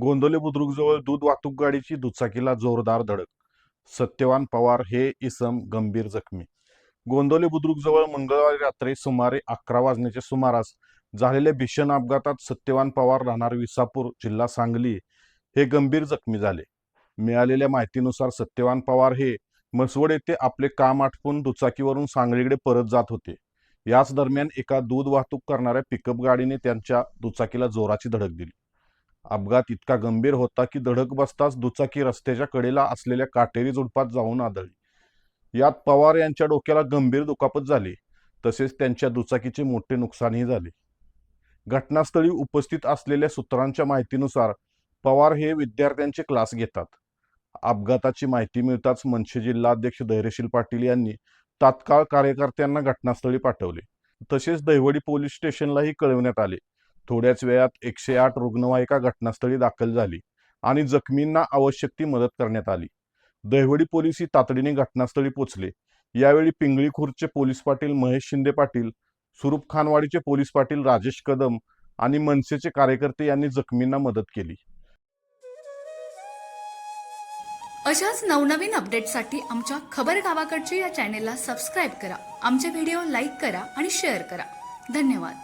गोंदवले बुद्रुकजवळ दूध वाहतूक गाडीची दुचाकीला जोरदार धडक. सत्यवान पवार हे इसम गंभीर जखमी. गोंदवले बुद्रुकजवळ मंगळवारी रात्री सुमारे अकरा वाजण्याच्या सुमारास झालेल्या भीषण अपघातात सत्यवान पवार राहणार विसापूर जिल्हा सांगली हे गंभीर जखमी झाले. मिळालेल्या माहितीनुसार सत्यवान पवार हे म्हसवड येथे आपले काम आटपून दुचाकीवरून सांगलीकडे परत जात होते. याच दरम्यान एका दूध वाहतूक करणाऱ्या पिकअप गाडीने त्यांच्या दुचाकीला जोराची धडक दिली. अपघात इतका गंभीर होता की धडक बसताच दुचाकी रस्त्याच्या कडेला असलेल्या काटेरी झुडपात जाऊन आदळली. यात पवार यांच्या डोक्याला गंभीर दुखापत झाली तसेच त्यांच्या दुचाकीचे मोठे नुकसानही झाले. घटनास्थळी उपस्थित असलेल्या सूत्रांच्या माहितीनुसार पवार हे विद्यार्थ्यांचे क्लास घेतात. अपघाताची माहिती मिळताच मनसे जिल्हाध्यक्ष धैर्यशील पाटील यांनी तात्काळ कार्यकर्त्यांना घटनास्थळी पाठवले. तसेच दहिवडी पोलीस स्टेशनलाही कळवण्यात आले. थोड्याच वेळात एकशे आठ रुग्णवाहिका घटनास्थळी दाखल झाली आणि जखमींना आवश्यक ती मदत करण्यात आली. दहिवडी पोलीसही तातडीने घटनास्थळी पोचले. यावेळी पिंगळी खुर्दचे पोलीस पाटील महेश शिंदे पाटील सुरूप खानवाडीचे पोलीस पाटील राजेश कदम आणि मनसेचे कार्यकर्ते यांनी जखमींना मदत केली. अशाच नवनवीन अपडेटसाठी आमच्या खबर गावाकडची या चॅनेलला सबस्क्राईब करा. आमचे व्हिडिओ लाईक करा आणि शेअर करा. धन्यवाद.